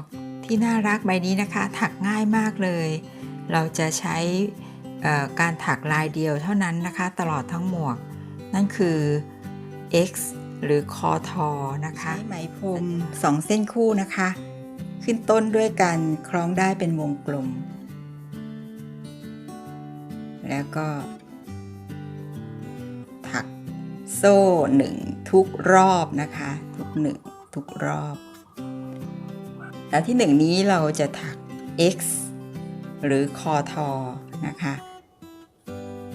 กที่น่ารักใบนี้นะคะ ถักง่ายมากเลย เราจะใช้การถักลายเดียวเท่านั้นนะคะ ตลอดทั้งหมวก นั่นคือ X หรือคอทอนะคะใช้ไหมพรมสองเส้นคู่นะคะ ขึ้นต้นด้วยการคล้องได้เป็นวงกลม แล้วก็ ถักโซ่หนึ่งทุกรอบนะคะ ทุกหนึ่งทุกรอบ แล้วที่ 1 นี้เราจะถัก x หรือคอทอนะคะ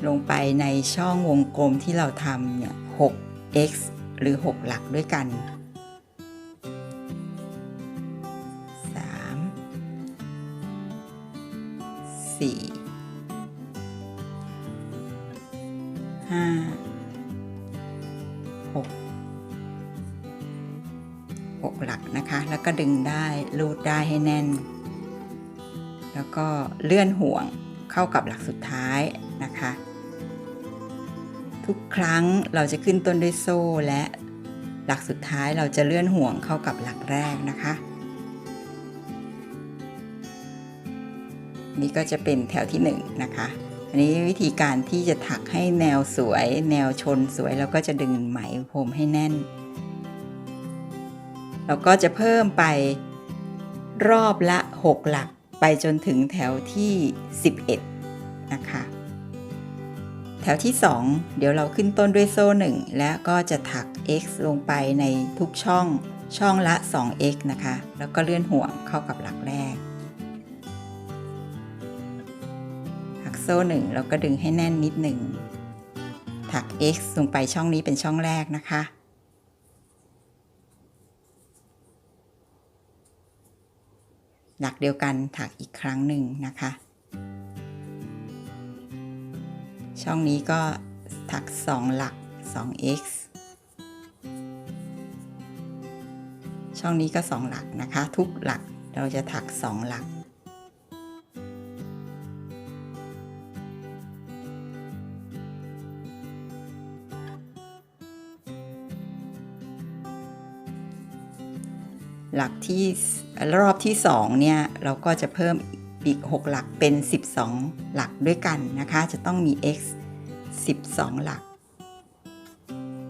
ลงไปในช่องวงกลมที่เราทำเนี่ย 6x หรือ 6 หลักด้วยกัน 3 4 5 แล้วก็ดึงได้รูดได้ให้แน่น แล้วก็เลื่อนห่วงเข้ากับหลักสุดท้ายนะคะ ทุกครั้งเราจะขึ้นต้นด้วยโซ่และหลักสุดท้ายเราจะเลื่อนห่วงเข้ากับหลักแรกนะคะ นี่ก็จะเป็นแถวที่1นนะคะ อันนี้วิธีการที่จะถักให้แนวสวย แนวชนสวยเราก็จะดึงไหมพรมให้แน่น เราก็จะเพิ่มไปรอบละ 6 หลักไปจนถึงแถวที่ 11 นะคะ แถวที่ 2 เดี๋ยวเราขึ้นต้นด้วยโซ่ 1 และก็จะถัก x ลงไปในทุกช่องช่องละ 2x นะคะ แล้วก็เลื่อนห่วงเข้ากับหลักแรก ถักโซ่หนึ่งเราก็ดึงให้แน่นนิดหนึ่ง ถัก x ลงไปช่องนี้เป็นช่องแรกนะคะ หลักเดียวกันถักอีกครั้งหนึ่งนะคะ ช่องนี้ก็ถัก 2 หลัก 2x ช่องนี้ก็ 2 หลักนะคะ ทุกหลักเราจะถัก 2 หลัก หลักที่รอบที่2เนี่ยเราก็จะเพิ่มอีก 6 หลักเป็น 12 หลักด้วยกันนะคะ จะต้องมี x 12 หลัก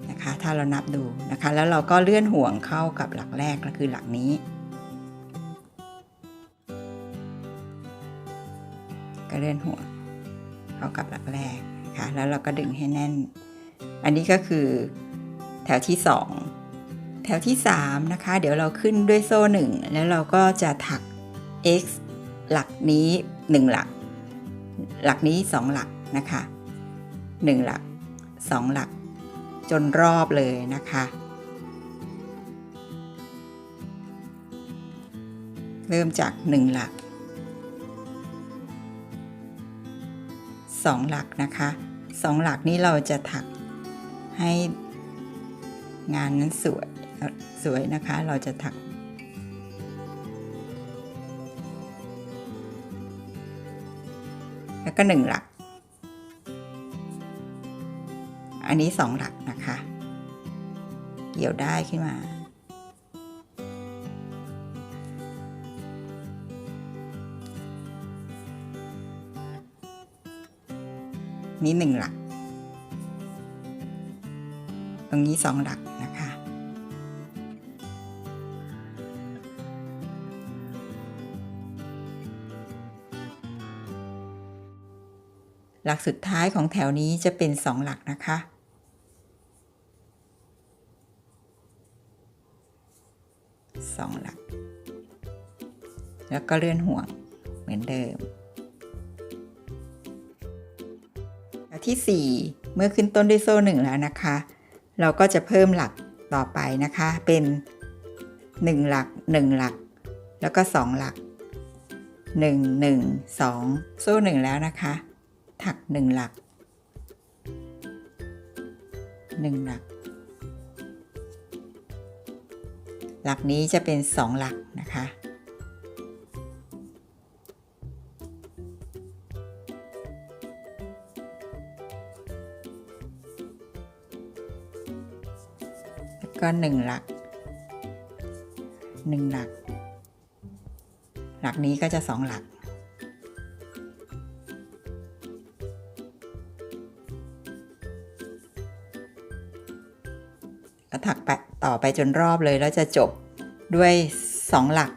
นะคะถ้าเรานับดูนะคะ แล้วเราก็เลื่อนห่วงเข้ากับหลักแรกก็คือหลักนี้ ก็เลื่อนห่วงเข้ากับหลักแรกนะคะแล้วเราก็ดึงให้แน่น อันนี้ก็คือแถวที่ 2 แถวที่ 3 นะคะ เดี๋ยวเราขึ้นด้วยโซ่ 1 แล้วเราก็จะถัก x หลักนี้ 1 หลัก หลักนี้ 2 หลักนะคะ 1 หลัก 2 หลัก จนรอบเลยนะคะ เริ่มจาก 1 หลัก 2 หลักนะคะ 2 หลักนี้เราจะถักให้งานนั้นสวย สวยนะคะ เราจะถักแล้วก็1หลัก อันนี้ 2 หลักนะคะ เกี่ยวได้ขึ้นมา นี่หนึ่งหลัก ตรงนี้สองหลักนะคะ หลักสุดท้ายของแถวนี้จะเป็นสองหลักนะคะสองหลัก แล้วก็เลื่อนห่วงเหมือนเดิมแถวที่ 4 เมื่อขึ้นต้นด้วยโซ่หนึ่งแล้วนะคะ เราก็จะเพิ่มหลักต่อไปนะคะ เป็น 1 หลัก 1 หลัก แล้วก็ 2 หลัก 1 1 2 โซ่ 1 แล้วนะคะ ถัก1หลัก1หลัก หลักนี้จะเป็น2หลักนะคะแล้วก็1หลัก 1 หลัก หลักนี้ก็จะสองหลัก ไปจนรอบเลยแล้วจะจบด้วยสองหลัก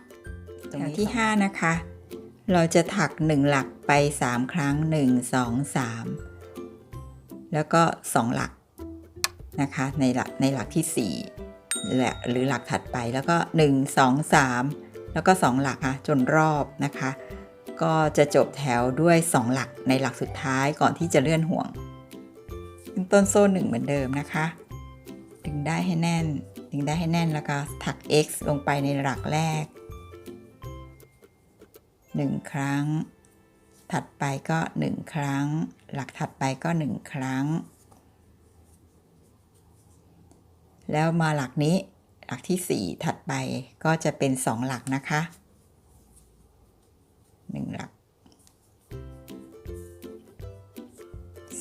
แถวที่ 5 นะคะ เราจะถัก 1 หลักไป 3 ครั้ง 1 2 3 แล้วก็ 2 หลักนะคะในหลักในหลักที่4และหรือหลักถัดไปแล้วก็ 1 2 3 แล้วก็ 2 หลักค่ะจนรอบนะคะ ก็จะจบแถวด้วย 2 หลักในหลักสุดท้ายก่อนที่จะเลื่อนห่วงขึ้นต้นโซ่หนึ่งเหมือนเดิมนะคะ ดึงได้ให้แน่น ดึงได้ให้แน่นแล้วก็ถัก x ลงไปในหลักแรก 1 ครั้ง ถัดไปก็ 1 ครั้ง หลักถัดไปก็ 1 ครั้ง แล้วมาหลักนี้หลักที่ 4 ถัดไปก็จะเป็น 2 หลักนะคะ 1 หลัก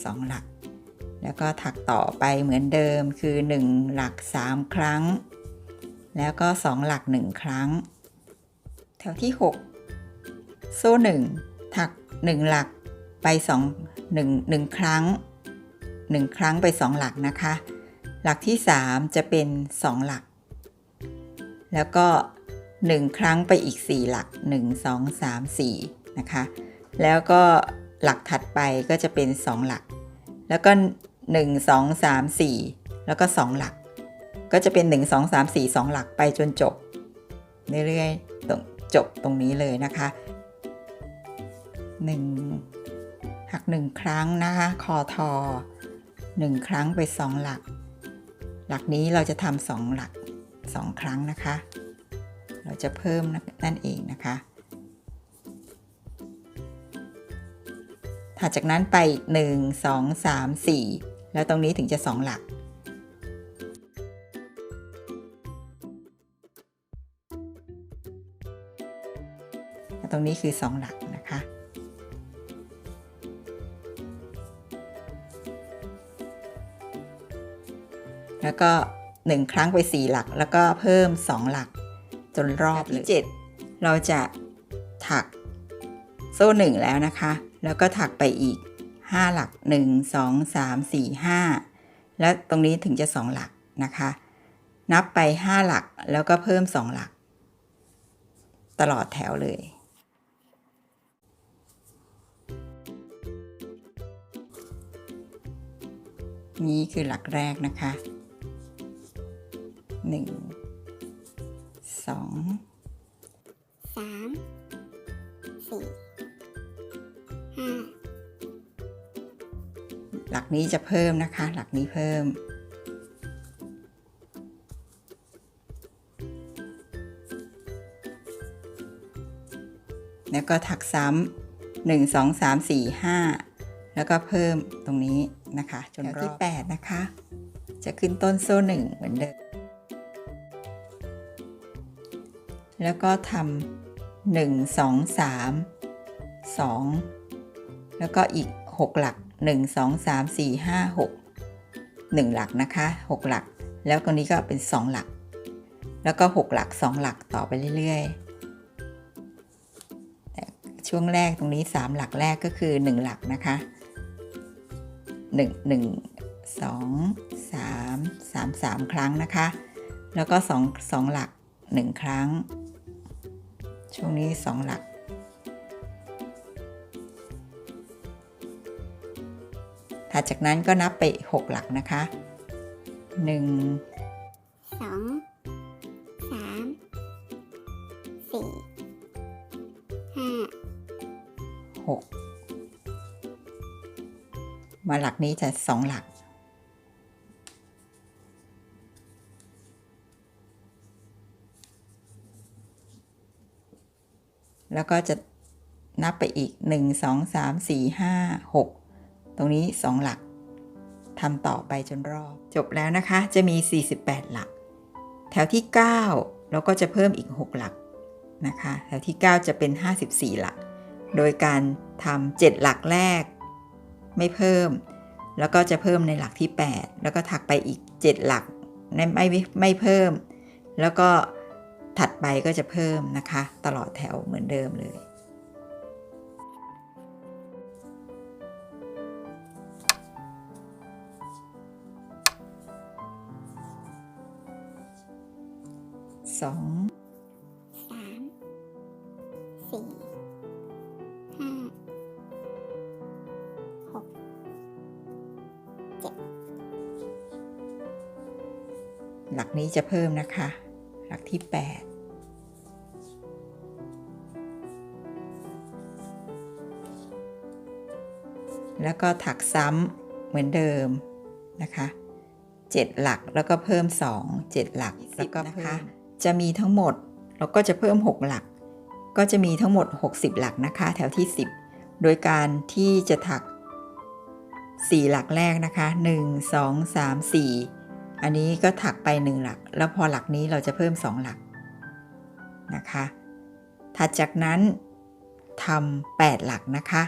2 หลัก แล้วก็ถักต่อไปเหมือนเดิมคือ 1 หลัก 3 ครั้ง แล้วก็ 2 หลัก 1 ครั้ง แถวที่ 6 โซ่ 1 ถัก 1 หลักไป2 1 1ครั้ง 1 ครั้งไป 2 หลักนะคะ หลักที่ 3 จะเป็น 2 หลัก แล้วก็ 1 ครั้งไปอีก 4 หลัก 1 2 3 4 นะคะ แล้วก็หลักถัดไปก็จะเป็น 2 หลัก แล้วก็ 1 2 3 4 แล้วก็ 2 หลัก ก็จะเป็น 1 2 3 4 2 หลักไปจนจบ เรื่อยๆตรงจบตรงนี้เลยนะคะ 1 หัก 1 ครั้งนะคะคอทอ 1 ครั้งไป 2 หลัก หลักนี้เราจะทำสองหลัก 2 ครั้งนะคะ เราจะเพิ่มนั่นเองนะคะถัดจากนั้นไป 1 2 3 4 แล้วตรงนี้ถึงจะ 2 หลัก ตรงนี้คือ 2 หลักนะคะ แล้วก็ 1 ครั้งไป 4 หลัก แล้วก็เพิ่ม 2 หลักจนรอบที่7เราจะถักโซ่ 1 แล้วนะคะ แล้วก็ถักไปอีก 5 หลัก 1 2 3 4 5 แล้วตรงนี้ถึงจะ 2 หลักนะคะ นับไป 5 หลักแล้วก็เพิ่ม 2 หลัก ตลอดแถวเลย นี่คือหลักแรกนะคะ 1 2 3 นี้จะเพิ่มนะคะ หลักนี้เพิ่ม แล้วก็ถักซ้ำหนึ่งสองสามสี่ห้าแล้วก็เพิ่มตรงนี้นะคะ จนรอบที่แปดนะคะ จะขึ้นต้นโซ่หนึ่งเหมือนเดิม แล้วก็ทำหนึ่งสองสามสองแล้วก็อีกหกหลัก หนึ่งสองสามสี่ห้าหกหนึ่งหลักนะคะหกหลัก แล้วตรงนี้ก็เป็นสองหลัก แล้วก็หกหลักสองหลักต่อไปเรื่อยๆแต่ช่วงแรกตรงนี้สามหลักแรกก็คือหนึ่งหลักนะคะหนึ่งหนึ่งสองสามสามสามครั้งนะคะ แล้วก็สองสองหลักหนึ่งครั้ง ช่วงนี้สองหลัก ถัดจากนั้นก็นับไป 6 หลักนะคะ1สองสามสี่ห้า6มาหลักนี้จะ 2 หลักแล้วก็จะนับไปอีก 1 2 3 4 5 6 ตรงนี้ 2 หลักทำต่อไปจนรอบ จบแล้วนะคะ จะมี 48 หลัก แถวที่9เราก็จะเพิ่มอีก 6 หลักนะคะ แถวที่ 9 จะเป็น 54 หลัก โดยการทำ7หลักแรก ไม่เพิ่ม แล้วก็จะเพิ่มในหลักที่ 8 แล้วก็ถักไปอีก 7 หลักไม่ไม่ไม่เพิ่ม แล้วก็ถัดไปก็จะเพิ่มนะคะ ตลอดแถวเหมือนเดิมเลย สองสามสี่ห้าหกหลักนี้จะเพิ่มนะคะ หลักที่8แล้วก็ถักซ้ำเหมือนเดิมนะคะ 7 หลักแล้วก็เพิ่ม 2 7 หลักแล้วก็นะคะ จะมีทั้งหมด เราก็จะเพิ่ม 6 หลัก ก็จะมีทั้งหมด 60 หลักนะคะ แถวที่ 10 โดยการที่จะถัก 4 หลักแรกนะคะ 1 2 3 4 อันนี้ก็ถักไป 1 หลัก แล้วพอหลักนี้เราจะเพิ่ม 2 หลักนะคะ ถัดจากนั้นทำ8หลักนะคะ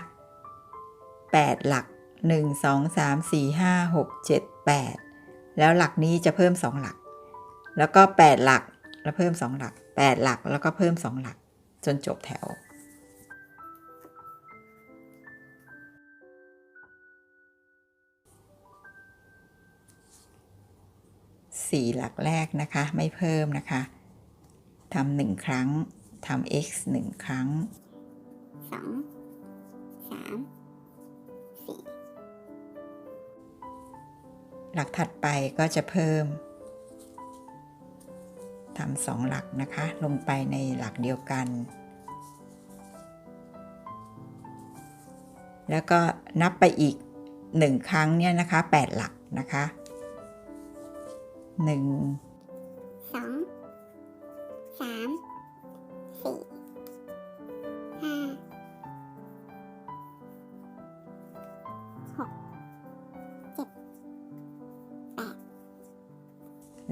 8 หลัก 1 2 3 4 5 6 7 8 แล้วหลักนี้จะเพิ่ม 2 หลัก แล้วก็ 8 หลัก แล้วเพิ่ม 2 หลัก 8 หลักแล้วก็เพิ่ม 2 หลัก จนจบแถว สี่หลักแรกนะคะ ไม่เพิ่มนะคะทำหนึ่งครั้งทำ x หนึ่งครั้งสองสามสี่หลักถัดไปก็จะเพิ่ม ทำสองหลักนะคะ ลงไปในหลักเดียวกัน แล้วก็นับไปอีก 1 ครั้งเนี่ยนะคะ 8 หลักนะคะ 1 2 3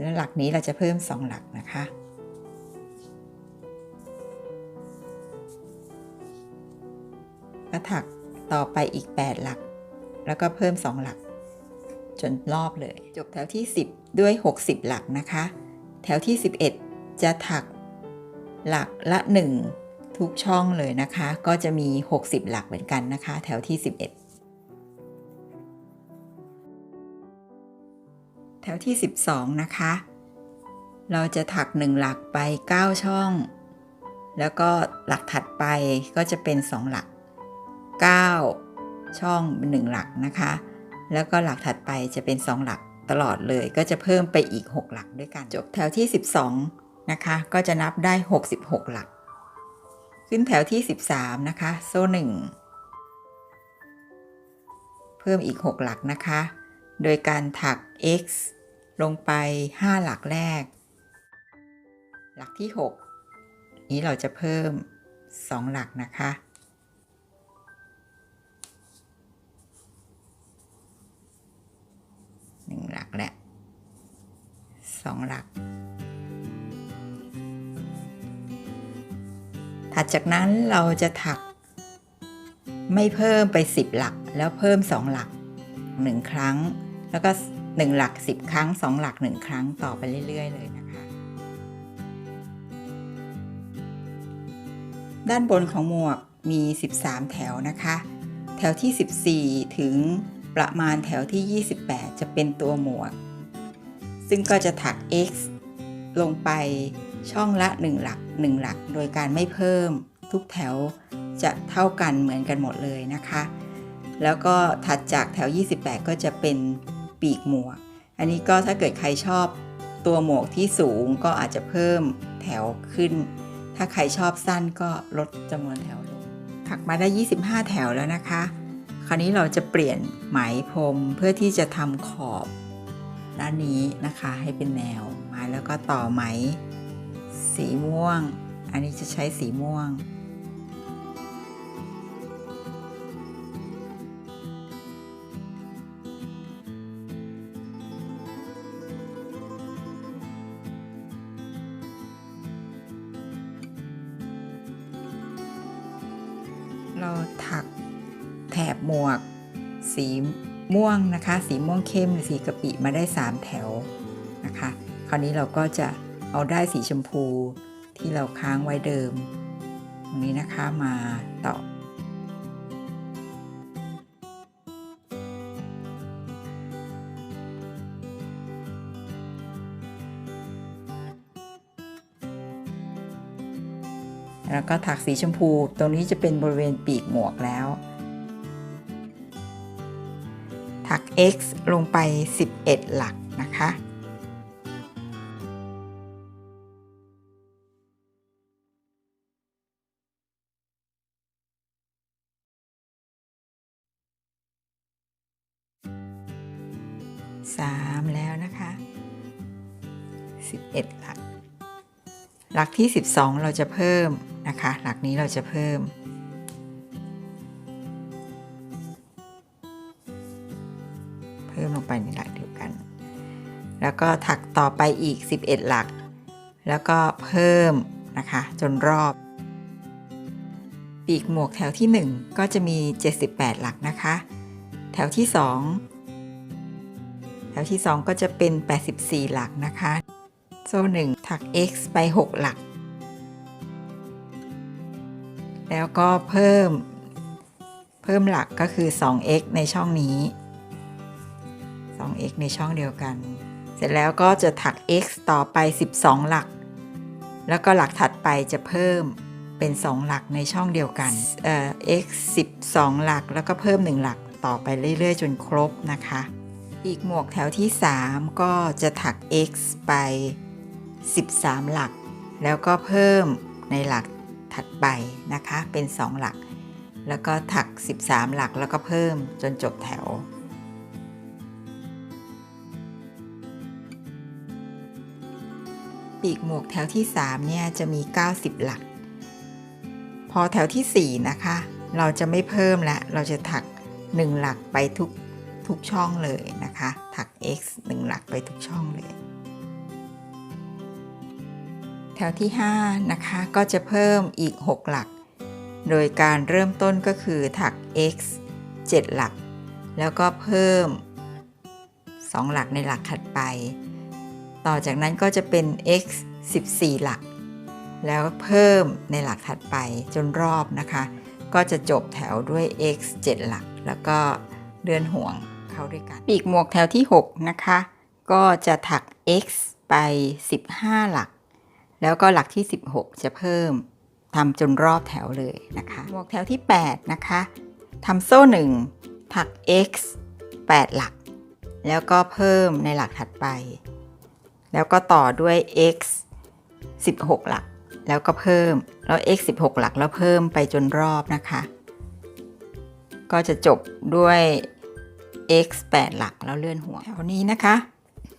แล้วหลักนี้เราจะเพิ่มสองหลักนะคะ ก็ถักต่อไปอีก 8 หลัก แล้วก็เพิ่ม 2 หลัก จนรอบเลย จบแถวที่ 10 ด้วย 60 หลักนะคะ แถวที่ 11 จะถักหลักละ 1 ทุกช่องเลยนะคะ ก็จะมี 60 หลักเหมือนกันนะคะ แถวที่ 11 แถวที่ 12 นะคะ เราจะถัก 1 หลักไป 9 ช่อง แล้วก็หลักถัดไปก็จะเป็น 2 หลัก 9 ช่องเป็น1หลักนะคะ แล้วก็หลักถัดไปจะเป็น 2 หลักตลอดเลยก็จะเพิ่มไปอีก 6 หลักด้วยกันจบแถวที่ 12 นะคะ ก็จะนับได้ 66 หลัก ขึ้นแถวที่ 13 นะคะ โซ่ 1 เพิ่มอีก 6 หลักนะคะ โดยการถัก x ลงไป 5 หลักแรก หลักที่ 6 นี้เราจะเพิ่ม 2 หลักนะคะหนึ่งหลักและสองหลัก ถัดจากนั้นเราจะถัก ไม่เพิ่มไป 10 หลักแล้วเพิ่ม 2 หลัก 1ครั้ง แล้วก็ 1 หลัก 10 ครั้ง 2 หลัก 1 ครั้งต่อไปเรื่อย ๆ เลยนะคะ ด้านบนของหมวกมี 13 แถวนะคะ แถวที่ 14 ถึงประมาณแถวที่ 28 จะเป็นตัวหมวก ซึ่งก็จะถัก x ลงไปช่องละ 1 หลัก 1 หลัก โดยการไม่เพิ่ม ทุกแถวจะเท่ากันเหมือนกันหมดเลยนะคะ แล้วก็ถัดจากแถว 28 ก็จะเป็นปีกหมวก อันนี้ก็ถ้าเกิดใครชอบตัวหมวกที่สูงก็อาจจะเพิ่มแถวขึ้น ถ้าใครชอบสั้นก็ลดจำนวนแถวลง ถักมาได้ 25 แถวแล้วนะคะ คราวนี้เราจะเปลี่ยนไหมพรมเพื่อที่จะทำขอบด้านนี้นะคะให้เป็นแนวมาแล้วก็ต่อไหม สีม่วง อันนี้จะใช้สีม่วง เราถักแถบหมวก สีม่วงนะคะ สีม่วงเข้มสีกะปิมาได้ 3 แถวนะคะ คราวนี้เราก็จะเอาได้สีชมพูที่เราค้างไว้เดิม ตรงนี้นะคะมาต่อ แล้วก็ถักสีชมพู ตรงนี้จะเป็นบริเวณปีกหมวกแล้ว ถัก X ลงไป 11 หลักนะคะสามแล้วนะคะ 11 หลัก หลักที่ 12 เราจะเพิ่ม นะคะ หลักนี้เราจะเพิ่ม เพิ่มลงไปในหลักเดียวกัน แล้วก็ถักต่อไปอีก 11 หลัก แล้วก็เพิ่มนะคะ จนรอบ ปีกหมวกแถวที่ 1 ก็จะมี 78 หลักนะคะ แถวที่ 2 แถวที่ 2 ก็จะเป็น 84 หลักนะคะ โซ่หนึ่งถัก x ไป 6 หลัก แล้วก็เพิ่ม เพิ่มหลักก็คือ 2x ในช่องนี้ 2x ในช่องเดียวกัน เสร็จแล้วก็จะถัก x ต่อไป 12 หลัก แล้วก็หลักถัดไปจะเพิ่มเป็น 2 หลักในช่องเดียวกันเอ่อ x 12 หลักแล้วก็เพิ่ม 1 หลักต่อไปเรื่อยๆ จนครบนะคะ อีกหมวกแถวที่ 3 ก็จะถัก x ไป 13 หลัก แล้วก็เพิ่มในหลัก ถัดไปนะคะเป็น 2 หลัก แล้วก็ถัก 13 หลักแล้วก็เพิ่มจนจบแถว ปีกหมวกแถวที่ 3 เนี่ยจะมี 90 หลัก พอแถวทีสี่4 นะคะ เราจะไม่เพิ่มละเราจะถัก 1 หลักไปทุกทุกช่องเลยนะคะ ถัก x 1 หลักไปทุกช่องเลย วที่ 5 นะคะ ก็จะเพิ่มอีก 6 หลัก โดยการเริ่มต้นก็คือถัก x 7 หลัก แล้วก็เพิ่ม 2 หลักในหลักถัดไป ต่อจากนั้นก็จะเป็น x 14 หลัก แล้วเพิ่มในหลักถัดไปจนรอบนะคะ ก็จะจบแถวด้วย x 7 หลัก แล้วก็เลื่อนห่วงเข้าด้วยกัน ปีกหมวกแถวที่ 6 นะคะ ก็จะถัก x ไป 15 หลัก แล้วก็หลักที่ 16 จะเพิ่มทำจนรอบแถวเลยนะคะหมวกแถวที่ 8 นะคะทำโซ่ 1 ถัก x 8 หลัก แล้วก็เพิ่มในหลักถัดไป แล้วก็ต่อด้วย x 16 หลัก แล้วก็เพิ่ม แล้ว x 16 หลักแล้วเพิ่มไปจนรอบนะคะ ก็จะจบด้วย x 8 หลักแล้วเลื่อนหัวแถวนี้นะคะ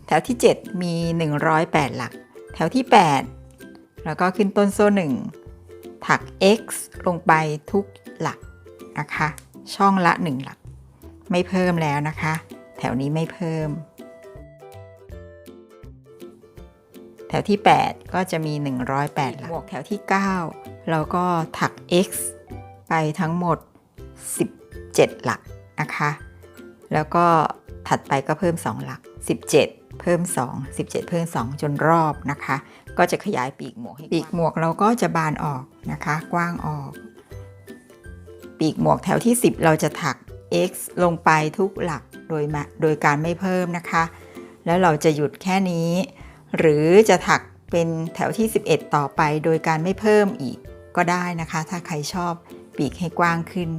แถวที่ 7 มี 108 หลัก แถวที่ 8 แล้วก็ขึ้นต้นโซ่1ถัก x ลงไปทุกหลักนะคะ ช่องละ 1 หลัก ไม่เพิ่มแล้วนะคะ แถวนี้ไม่เพิ่ม แถวที่ 8 ก็จะมี 108 หลักบวกแถวที่9เราก็ถัก x ไปทั้งหมด 17 หลักนะคะ แล้วก็ถัดไปก็เพิ่ม 2 หลัก 17 เพิ่ม 2 17 เพิ่ม 2 จนรอบนะคะ ก็จะขยายปีกหมวกปีกหมวกเราก็จะบานออกนะคะ กว้างออก ปีกหมวกแถวที่ 10 เราจะถัก x ลงไปทุกหลักโดยมาโดยการไม่เพิ่มนะคะ แล้วเราจะหยุดแค่นี้ หรือจะถักเป็นแถวที่ 11 ต่อไปโดยการไม่เพิ่มอีกก็ได้นะคะ ถ้าใครชอบปีกให้กว้างขึ้น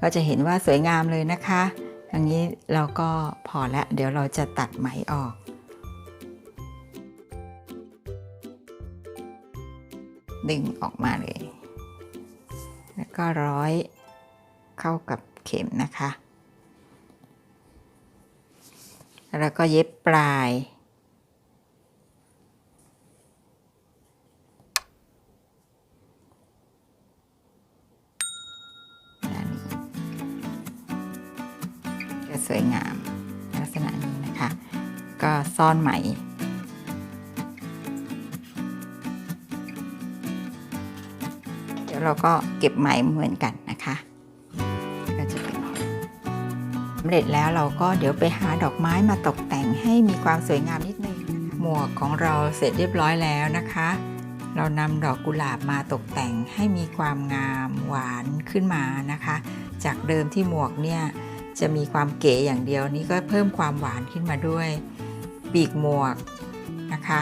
ก็จะเห็นว่าสวยงามเลยนะคะ อย่างนี้เราก็พอแล้วเดี๋ยวเราจะตัดไหมออก ดึงออกมาเลย แล้วก็ร้อยเข้ากับเข็มนะคะ แล้วก็เย็บปลาย ซ่อนไหม เดี๋ยวเราก็เก็บไหมเหมือนกันนะคะก็จะเป็นสำเร็จแล้วเราก็เดี๋ยวไปหาดอกไม้มาตกแต่งให้มีความสวยงามนิดนึงหมวกของเราเสร็จเรียบร้อยแล้วนะคะ เรานำดอกกุหลาบมาตกแต่งให้มีความงามหวานขึ้นมานะคะ จากเดิมที่หมวกเนี่ยจะมีความเก๋อย่างเดียวนี้ก็เพิ่มความหวานขึ้นมาด้วย ปีกหมวกนะคะ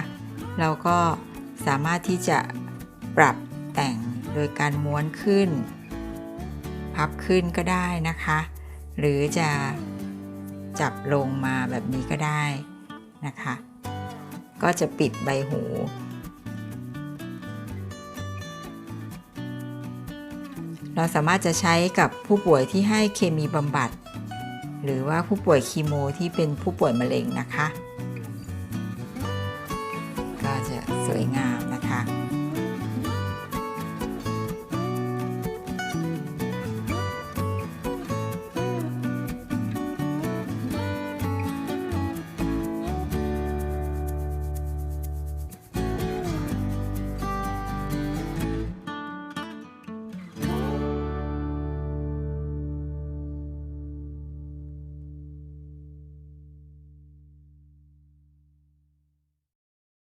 เราก็สามารถที่จะปรับแต่งโดยการม้วนขึ้น พับขึ้นก็ได้นะคะ หรือจะจับลงมาแบบนี้ก็ได้นะคะ ก็จะปิดใบหูเราสามารถจะใช้กับผู้ป่วยที่ให้เคมีบำบัด หรือว่าผู้ป่วยคีโมที่เป็นผู้ป่วยมะเร็งนะคะ สวยงามนะคะ